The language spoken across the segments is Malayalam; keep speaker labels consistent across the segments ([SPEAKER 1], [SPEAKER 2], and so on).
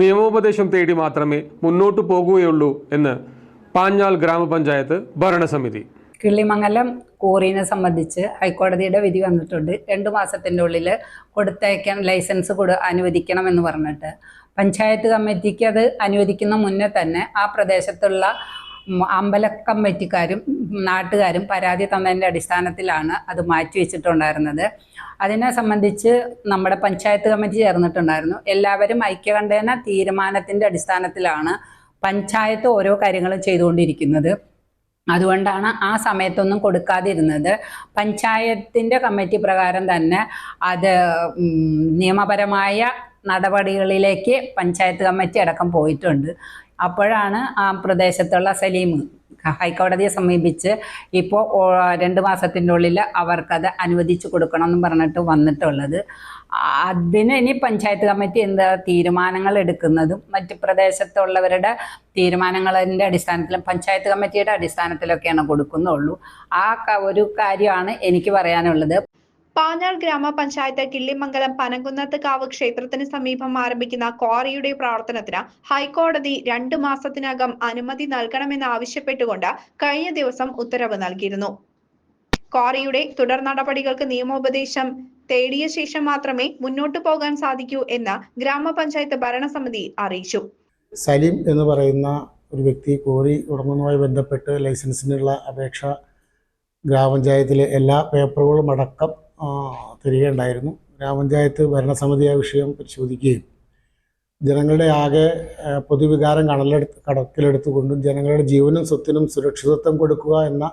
[SPEAKER 1] നിയമോപദേശം തേടി മാത്രമേ മുന്നോട്ടു പോകുകയുള്ളൂ എന്ന് പാഞ്ഞാൾ ഗ്രാമപഞ്ചായത്ത് ഭരണസമിതി.
[SPEAKER 2] കിള്ളിമംഗലം കോറിനെ സംബന്ധിച്ച് ഹൈക്കോടതിയുടെ വിധി വന്നിട്ടുണ്ട്. രണ്ട് മാസത്തിന്റെ ഉള്ളിൽ കൊടുത്തയക്കാൻ ലൈസൻസ് കൊടു അനുവദിക്കണം എന്ന് പറഞ്ഞിട്ട്. പഞ്ചായത്ത് കമ്മിറ്റിക്ക് അത് അനുവദിക്കുന്ന മുന്നേ തന്നെ ആ പ്രദേശത്തുള്ള ഉം, അമ്പല നാട്ടുകാരും പരാതി തന്നതിന്റെ അടിസ്ഥാനത്തിലാണ് അത് മാറ്റി വെച്ചിട്ടുണ്ടായിരുന്നത്. അതിനെ സംബന്ധിച്ച് നമ്മുടെ പഞ്ചായത്ത് കമ്മിറ്റി ചേർന്നിട്ടുണ്ടായിരുന്നു. എല്ലാവരും ഐക്യകണ്ഠേന തീരുമാനത്തിന്റെ അടിസ്ഥാനത്തിലാണ് പഞ്ചായത്ത് ഓരോ കാര്യങ്ങളും ചെയ്തുകൊണ്ടിരിക്കുന്നത്. അതുകൊണ്ടാണ് ആ സമയത്തൊന്നും കൊടുക്കാതിരുന്നത്. പഞ്ചായത്തിന്റെ കമ്മിറ്റി പ്രകാരം തന്നെ അത് നിയമപരമായ നടപടികളിലേക്ക് പഞ്ചായത്ത് കമ്മിറ്റി അടക്കം പോയിട്ടുണ്ട്. അപ്പോഴാണ് ആ പ്രദേശത്തുള്ള സലീം ഹൈക്കോടതിയെ സമീപിച്ച് ഇപ്പോൾ രണ്ട് മാസത്തിന്റെ ഉള്ളിൽ അവർക്കത് അനുവദിച്ചു കൊടുക്കണം എന്ന് പറഞ്ഞിട്ട് വന്നിട്ടുള്ളത്. അതിന് ഇനി പഞ്ചായത്ത് കമ്മിറ്റി എന്താ തീരുമാനങ്ങൾ എടുക്കുന്നതും മറ്റ് പ്രദേശത്തുള്ളവരുടെ തീരുമാനങ്ങളിന്റെ അടിസ്ഥാനത്തിലും പഞ്ചായത്ത് കമ്മിറ്റിയുടെ അടിസ്ഥാനത്തിലൊക്കെയാണ് കൊടുക്കുന്നുള്ളൂ. ആ ഒരു കാര്യമാണ് എനിക്ക് പറയാനുള്ളത്.
[SPEAKER 3] പാഞ്ഞാൾ ഗ്രാമപഞ്ചായത്ത് കിള്ളിമംഗലം പനങ്കുന്നത്ത് കാവ് ക്ഷേത്രത്തിന് സമീപം ആരംഭിക്കുന്ന ക്വാറിയുടെ പ്രവർത്തനത്തിന് ഹൈക്കോടതി രണ്ടു മാസത്തിനകം അനുമതി നൽകണമെന്നാവശ്യപ്പെട്ടുകൊണ്ട് കഴിഞ്ഞ ദിവസം ഉത്തരവ് നൽകിയിരുന്നു. ക്വാറിയുടെ തുടർ നടപടികൾക്ക് നിയമോപദേശം തേടിയ ശേഷം മാത്രമേ മുന്നോട്ടു പോകാൻ സാധിക്കൂ എന്ന് ഗ്രാമപഞ്ചായത്ത് ഭരണസമിതി അറിയിച്ചു.
[SPEAKER 4] സലീം എന്ന് പറയുന്ന ഒരു വ്യക്തി കോറി ഉടമയുമായി ബന്ധപ്പെട്ട് ലൈസൻസിനുള്ള അപേക്ഷ ഗ്രാമപഞ്ചായത്തിലെ എല്ലാ പേപ്പറുകളും അടക്കം തരികയുണ്ടായിരുന്നു ഗ്രാമപഞ്ചായത്ത് ഭരണസമിതി ആ വിഷയം പരിശോധിക്കുകയും ജനങ്ങളുടെ ആകെ പൊതുവികാരം കടലെടുത്ത് കടക്കിലെടുത്തുകൊണ്ടും ജനങ്ങളുടെ ജീവനും സ്വത്തിനും സുരക്ഷിതത്വം കൊടുക്കുക എന്ന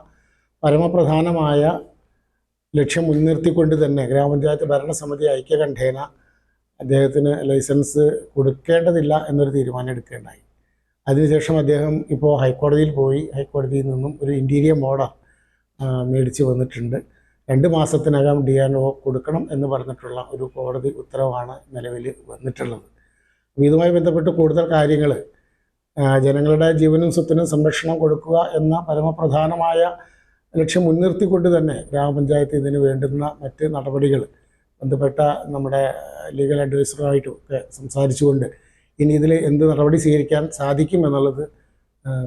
[SPEAKER 4] പരമപ്രധാനമായ ലക്ഷ്യം മുൻനിർത്തിക്കൊണ്ട് തന്നെ ഗ്രാമപഞ്ചായത്ത് ഭരണസമിതി ഐക്യകണ്ഠേന അദ്ദേഹത്തിന് ലൈസൻസ് കൊടുക്കേണ്ടതില്ല എന്നൊരു തീരുമാനം എടുക്കേണ്ടായി അതിനുശേഷം അദ്ദേഹം ഇപ്പോൾ ഹൈക്കോടതിയിൽ പോയി. ഹൈക്കോടതിയിൽ നിന്നും ഒരു ഇന്റീരിയർ മോഡ മേടിച്ച് വന്നിട്ടുണ്ട്. രണ്ട് മാസത്തിനകം ഡി എൻ ഒ കൊടുക്കണം എന്ന് പറഞ്ഞിട്ടുള്ള ഒരു കോടതി ഉത്തരവാണ് നിലവിൽ വന്നിട്ടുള്ളത്. ഇതുമായി ബന്ധപ്പെട്ട് കൂടുതൽ കാര്യങ്ങൾ ജനങ്ങളുടെ ജീവനും സ്വത്തിനും സംരക്ഷണം കൊടുക്കുക എന്ന പരമപ്രധാനമായ ലക്ഷ്യം മുൻനിർത്തിക്കൊണ്ട് തന്നെ ഗ്രാമപഞ്ചായത്ത് ഇതിന് വേണ്ടുന്ന മറ്റ് നടപടികൾ ബന്ധപ്പെട്ട നമ്മുടെ ലീഗൽ അഡ്വൈസറുമായിട്ടും ഒക്കെ സംസാരിച്ചുകൊണ്ട് ഇനി ഇതിൽ എന്ത് നടപടി സ്വീകരിക്കാൻ സാധിക്കും എന്നുള്ളത്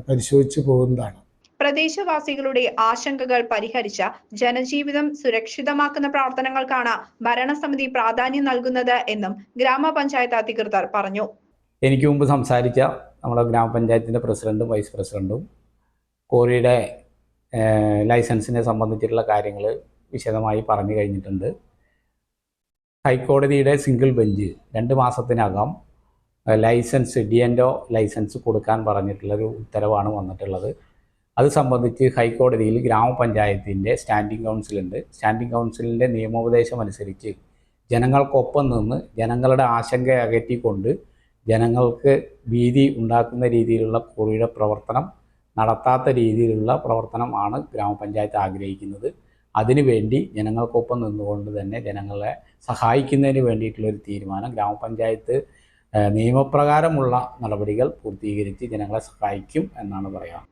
[SPEAKER 4] പരിശോധിച്ച് പോകുന്നതാണ്.
[SPEAKER 3] പ്രദേശവാസികളുടെ ആശങ്കകൾ പരിഹരിച്ച ജനജീവിതം സുരക്ഷിതമാക്കുന്ന പ്രവർത്തനങ്ങൾക്കാണ് ഭരണസമിതി പ്രാധാന്യം നൽകുന്നത് എന്നും ഗ്രാമപഞ്ചായത്ത് അധികൃതർ പറഞ്ഞു.
[SPEAKER 5] എനിക്ക് മുമ്പ് സംസാരിച്ച നമ്മുടെ ഗ്രാമപഞ്ചായത്തിന്റെ പ്രസിഡന്റും വൈസ് പ്രസിഡന്റും കോറിയുടെ ലൈസൻസിനെ സംബന്ധിച്ചിട്ടുള്ള കാര്യങ്ങൾ വിശദമായി പറഞ്ഞു കഴിഞ്ഞിട്ടുണ്ട്. ഹൈക്കോടതിയുടെ സിംഗിൾ ബെഞ്ച് രണ്ട് മാസത്തിനകം ലൈസൻസ് ഡി എൻ ലൈസൻസ് കൊടുക്കാൻ പറഞ്ഞിട്ടുള്ളൊരു ഉത്തരവാണ് വന്നിട്ടുള്ളത്. അത് സംബന്ധിച്ച് ഹൈക്കോടതിയിൽ ഗ്രാമപഞ്ചായത്തിന്റെ സ്റ്റാൻഡിംഗ് കൗൺസിലുണ്ട്. സ്റ്റാൻഡിംഗ് കൗൺസിലിന്റെ നിയമോപദേശം അനുസരിച്ച് ജനങ്ങൾക്കൊപ്പം നിന്ന് ജനങ്ങളുടെ ആശങ്ക അകറ്റിക്കൊണ്ട് ജനങ്ങൾക്ക് ഭീതി ഉണ്ടാക്കുന്ന രീതിയിലുള്ള കുറിയുടെ പ്രവർത്തനം നടത്താത്ത രീതിയിലുള്ള പ്രവർത്തനമാണ് ഗ്രാമപഞ്ചായത്ത് ആഗ്രഹിക്കുന്നത്. അതിനുവേണ്ടി ജനങ്ങൾക്കൊപ്പം നിന്നുകൊണ്ട് തന്നെ ജനങ്ങളെ സഹായിക്കുന്നതിന് വേണ്ടിയിട്ടുള്ളൊരു തീരുമാനം ഗ്രാമപഞ്ചായത്ത് നിയമപ്രകാരമുള്ള നടപടികൾ പൂർത്തീകരിച്ച് ജനങ്ങളെ സഹായിക്കും എന്നാണ് പറയുക